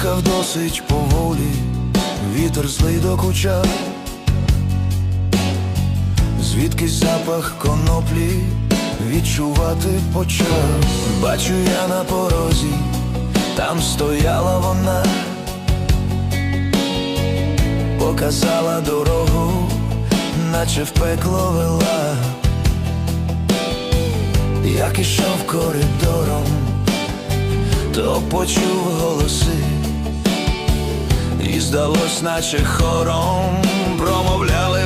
Їхав досить поволі, вітер злий докучав, звідки запах коноплі відчувати почав. Бачу я на порозі, там стояла вона, показала дорогу, наче в пекло вела, як ішов коридором то почув голоси, і здалось, наче хором промовляли